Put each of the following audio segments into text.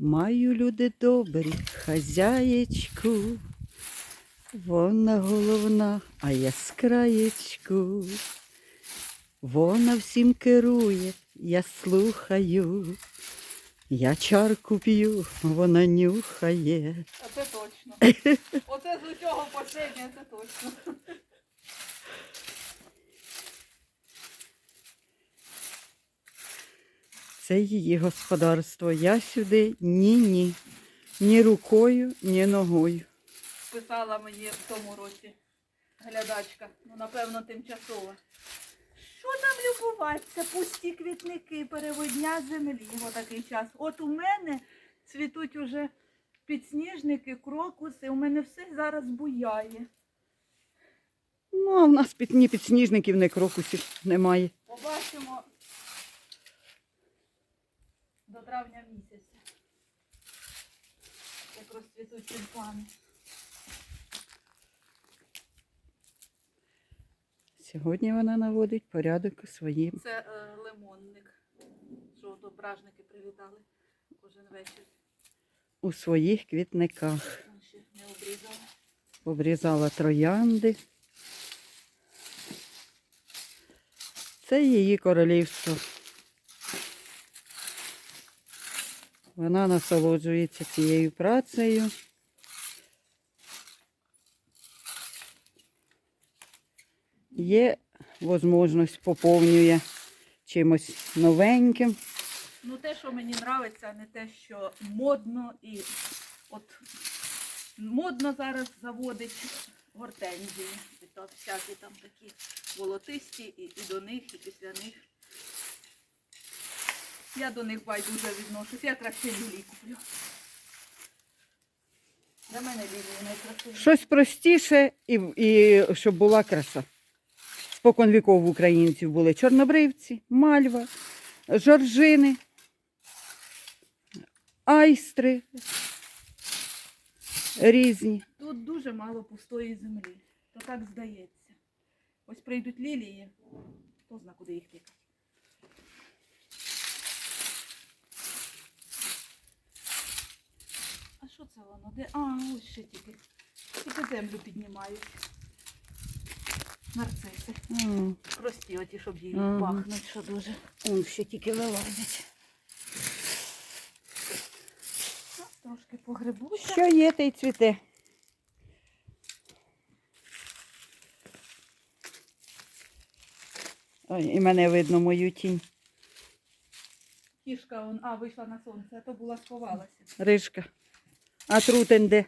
Маю люди добрі, хазяєчку. Вона головна, а я з краєчку. Вона всім керує, я слухаю. Я чарку п'ю, вона нюхає. Оце точно. Оце з усього последнє, це точно. Це її господарство. Я сюди ні-ні. Ні рукою, ні ногою. Писала мені в тому році глядачка, ну напевно тимчасова. Що там любуватися? Пусті квітники, переводня землі. Отакий час. От у мене цвітуть уже підсніжники, крокуси. У мене все зараз буяє. Ну, а в нас під, ні підсніжників, ні крокусів немає. Побачимо травня місяця. Як розцвітуть тюльпани. Сьогодні вона наводить порядок у своїм. Це е, лимонник, що то бражники привітали кожен вечір. у своїх квітниках. Ще не обрізала. Обрізала троянди. Це її королівство. Вона насолоджується цією працею. Є можливість поповнює чимось новеньким. Ну те, що мені подобається, не те, що модно і от модно зараз заводить гортензії. І то всякі там такі волотисті, і, і до них, і після них. Я до них байдуже відношусь. Я краще лілії куплю. Для мене лілії найкрасивіші. Щось простіше і, і щоб була краса. Спокон віков в українців були чорнобривці, мальва, жоржини, айстри різні. Тут дуже мало пустої землі. То так здається. Ось прийдуть лілії, хто зна, куди їх тикати. А що це воно? Де? А, ось ще тільки. Тільки землю піднімають. Нарциси. М, Прості оті, щоб їй Ага. пахнуть, що дуже. Он ще тільки вилазять. Ну, Трошки погребуся. Що є, те й цвіте. Ой, і мене видно мою тінь. Кішка, он, а, вийшла на сонце, а то була сховалася. Рижка. А трутень де?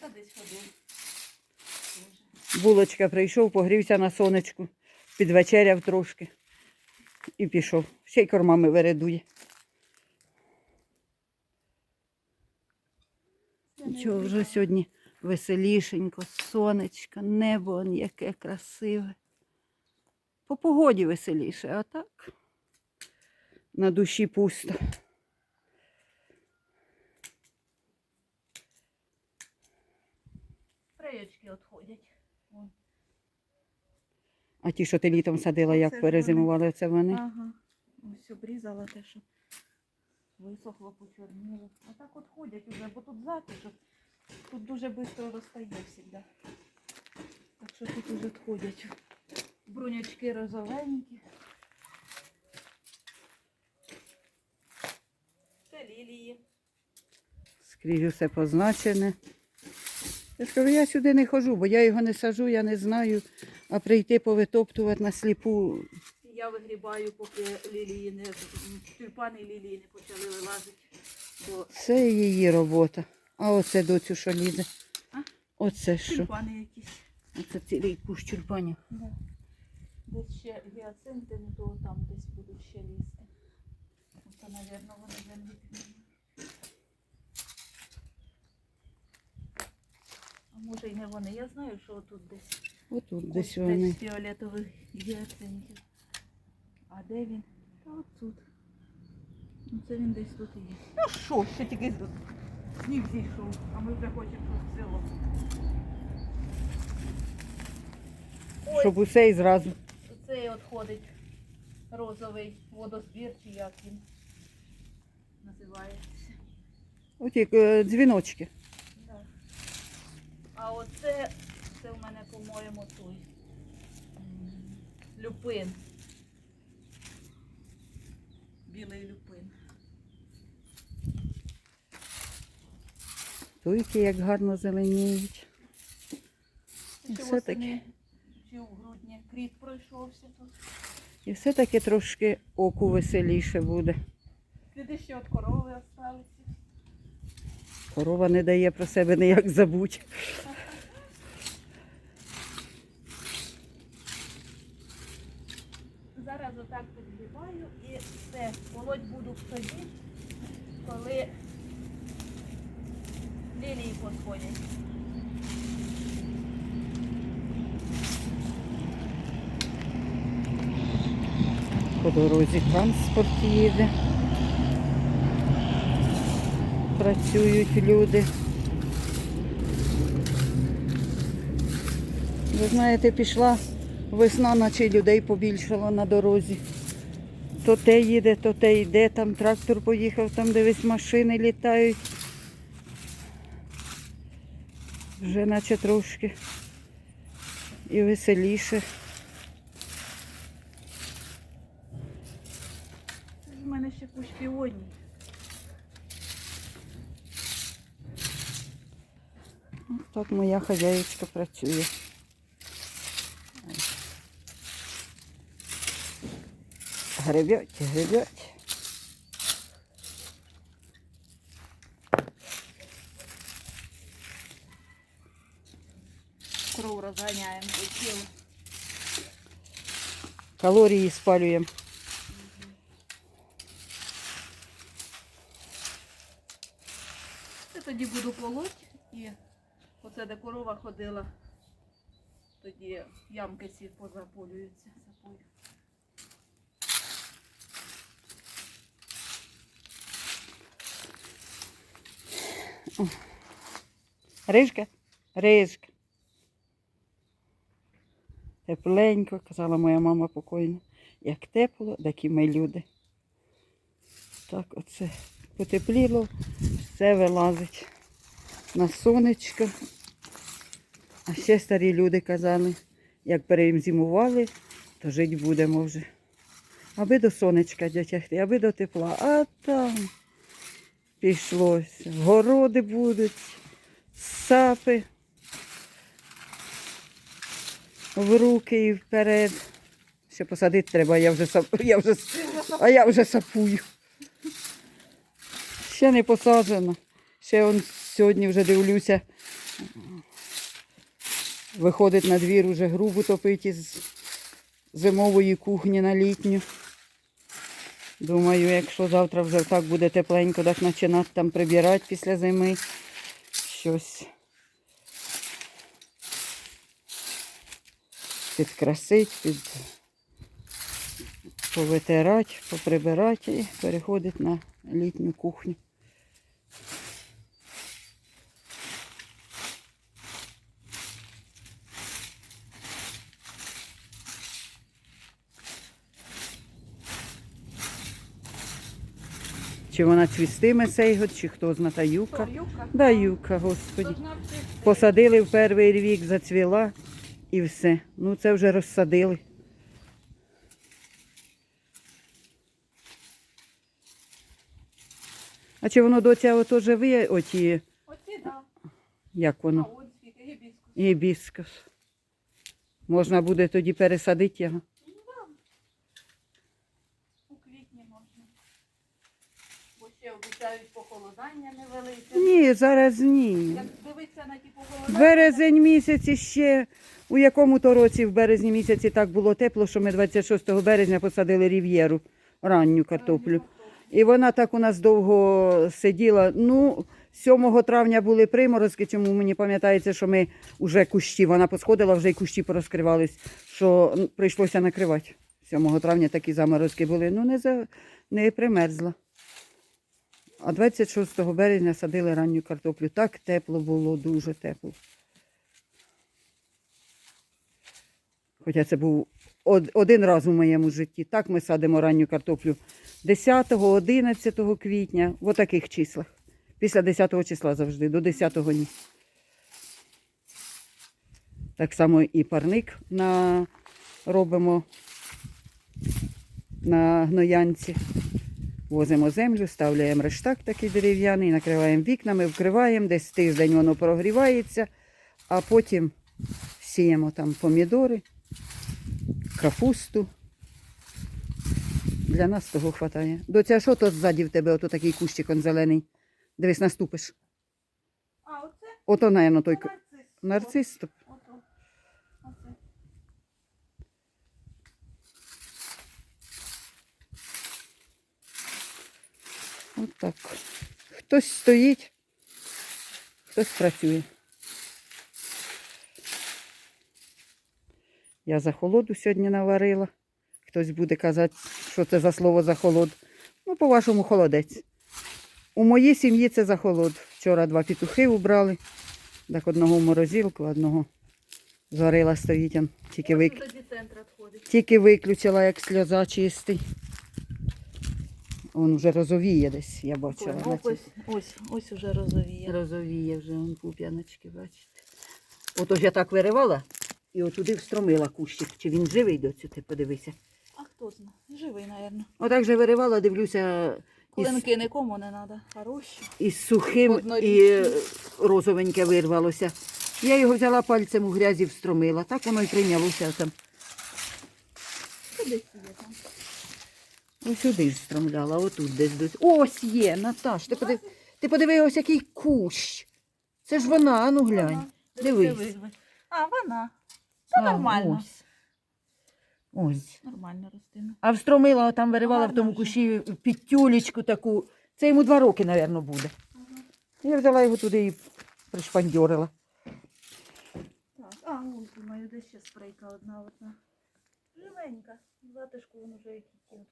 Та десь ходив. Булочка прийшов, погрівся на сонечку, підвечеряв трошки і пішов. Ще й кормами вередує. Це не Чого вже сьогодні веселішенько, сонечко, небо яке красиве. По погоді веселіше, а так на душі пусто. Преєчки відходять. Вон. А ті, що ти літом садила, Оце як ж перезимували, це вони. Ага. Ось обрізала те, що висохло, почорніло. А так от ходять уже, бо тут затишок. Тут дуже швидко розтає завжди. Так що тут уже ходять. Брунячки розовенькі. Це лілії. Скрізь усе позначене. Я ж кажу, я сюди не ходжу, бо я його не сажу, я не знаю. А прийти повитоптувати на сліпу. Я вигрібаю, поки лілії не тюльпани лілії не почали вилазити. Бо Це її робота. А оце доцю, що лізе. А? Оце що? тюльпани якісь. Оце цілий кущ тюльпанів. Да. Десь ще гіацинти, ну то там десь будуть ще лізти. Це, мабуть, вони землі піднімуть. А може й не вони. Я знаю, що тут десь Отут ось десь вони. десь фіолетових гіацинтів. А де він? Та от тут. Ну це він десь тут і є. Ну що, ще тільки сніг зійшов, а ми вже хочемо тут село. Щоб усе і зразу. Цей от ходить розовий водозбір, чи як він називається. Оті е, дзвіночки. Оце, це в мене, по-моєму, той люпин. Білий люпин. Туйки як гарно зеленіють. І все-таки. Чи у грудні кріт пройшовся тут. І все-таки трошки оку веселіше буде. Сліди ще від корови осталися. Корова не дає про себе ніяк забути. Зараз отак підгрібаю і все, полоть буду тоді, коли лілії посходять. По дорозі транспорт їде. Працюють люди. Ви знаєте, пішла весна, наче людей побільшало на дорозі. То те їде, то те йде, там трактор поїхав, там дивись машини літають. Вже наче трошки і веселіше. У мене ще кущ піоній. Так моя хазяїчка працює. Гребеть, гребеть. Кров розганяємо по тілу. Калорії спалюємо. Це тоді буду полоть і оце де корова ходила, тоді ямки всі позаполюються. Рижка? Рижка. Тепленько, казала моя мама покойна. Як тепло, так і ми люди. Так оце потепліло, все вилазить на сонечко. А ще старі люди казали, як перезимували, то жити будемо вже. Аби до сонечка дотягти, аби до тепла. А там пішлося. Городи будуть, сапи в руки і вперед. Ще посадити треба, я вже сап... я вже... а я вже сапую. Ще не посаджено. Ще он сьогодні вже дивлюся. Виходить на двір уже грубу топить із зимової кухні на літню. Думаю, якщо завтра вже так буде тепленько, так починати там прибирати після зими щось. Підкрасити, під... повитирати, поприбирати і переходить на літню кухню. Чи вона цвістиме цей год, чи хто зна та юка. Да, юка, господі. Посадили в перший рік, зацвіла і все. Ну це вже розсадили. А чи воно доця ото живе, оті, Оці, да. як воно? Гібіскус. Можна буде тоді пересадити його. У квітні можна. Бо ще обіцяють похолодання невелике. Ні, зараз ні. Як дивитися на ті похолодання, Березень місяць ще. У якому то році в березні місяці так було тепло, що ми 26 березня посадили рів'єру, ранню картоплю. І вона так у нас довго сиділа. Ну, 7 травня були приморозки, чому мені пам'ятається, що ми вже кущі, вона посходила, вже й кущі порозкривались, що прийшлося накривати. 7 травня такі заморозки були. Ну, не, за, не примерзла. А 26 березня садили ранню картоплю. Так тепло було, дуже тепло. Хоча це був один раз у моєму житті. Так ми садимо ранню картоплю 10-11 квітня, в таких числах. Після 10 числа завжди, до 10 ні. Так само і парник на... робимо на гноянці. Возимо землю, ставляємо рештак такий дерев'яний, накриваємо вікнами, вкриваємо, десь тиждень воно прогрівається, а потім сіємо там помідори, капусту. Для нас того вистачає. Доця, що то ззаді в тебе, ото такий кущик он зелений? Дивись, наступиш. А, оце Ото, наверно, той нарцис. нарцис. то- Ото. Оце. От так. Хтось стоїть, хтось працює. Я за холоду сьогодні наварила. Хтось буде казати, що це за слово за холод. Ну, по-вашому, холодець. У моїй сім'ї це за холод. Вчора два петухи убрали. Так одного в морозилку, одного зварила стоїть. Тільки, вик... Тільки виключила, як сльоза чистий. Он вже розовіє десь, я бачила. Ось, цій- ось, ось, ось уже розовіє. Розовіє вже он пуп'яночки, бачите. Ж я так виривала і отуди встромила кущик. Чи він живий доцю, ти подивися. А хто знає? Живий, мабуть. Отак же виривала, дивлюся із, Клинки нікому не треба. Хороші. із сухим Однорічні. і розовеньке вирвалося. Я його взяла пальцем у грязі встромила. Так воно й прийнялося там. Це десь є там. Ось сюди ж стромляла, отут десь десь. Ось є, Наташ, ти подиви, ти подиви ось який кущ. Це ж вона, а ну глянь. Вона. Дивись. А, вона. Це А, нормально. Ось. ось. Нормально ростина. А встромила, там виривала в тому кущі під тюлечку таку. Це йому два роки, мабуть, буде. Я взяла його туди і пришпандьорила. Так, а, ось, думаю, десь ще спрейка одна одна. Живенька. Затишку уже які відпускає.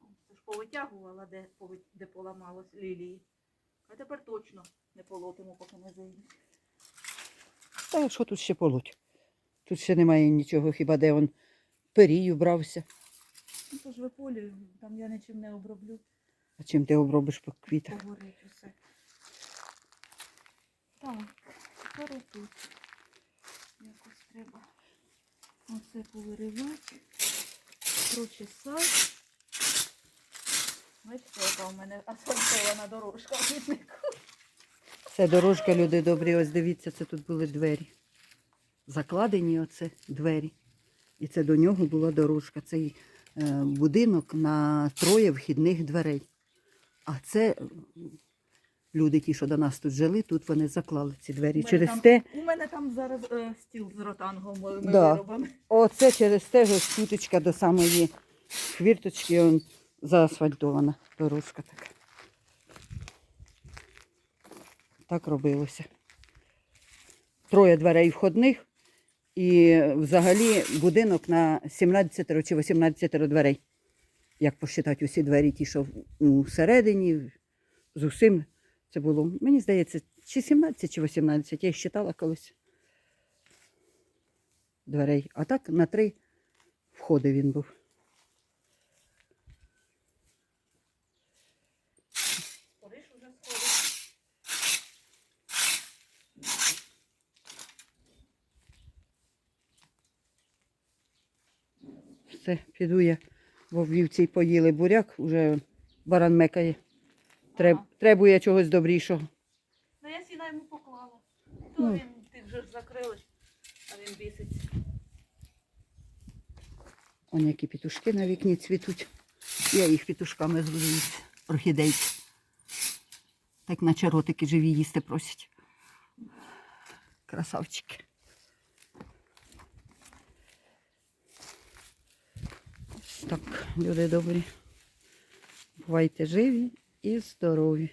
О, Це ж повитягувала, де, де поламалось лілії. А тепер точно не полотимо, поки не зайдуть. Та що тут ще полоть? Тут ще немає нічого, хіба де он перію брався. Ну, то ж виполюю, там я нічим не оброблю, А чим ти обробиш по квітах? погорить усе. Так, тепер отут. Якось треба оце повиривати, прочесати. Бачите, яка у мене асфальтована дорожка в квітнику. Це дорожка, люди добрі. Ось дивіться, це тут були двері. Закладені оце двері. І це до нього була дорожка. Цей е, будинок на троє вхідних дверей. А це люди, ті, що до нас тут жили, тут вони заклали ці двері. У мене Через там- те, У мене там зараз е, стіл з ротанговими Да. виробами. оце через те ось тутечка до самої хвірточки он заасфальтована дорожка така. Так робилося. Троє дверей входних і взагалі будинок на 17 чи 18 дверей. Як посчитати усі двері, ті, що всередині, з усім це було. Мені здається, чи 17, чи 18, я їх считала колись дверей. А так на три входи він був. Все, піду я, бо вівці поїли буряк, уже баран мекає. Треб, требує чогось добрішого. Ну я сіна йому поклала. То Ну. він, ти вже ж а він біситься. Он які петушки на вікні цвітуть. Я їх петушками зву орхідейки. Так наче ротики живі їсти просять. Красавчики. Ось Так, люди добрі. Бувайте живі і здорові.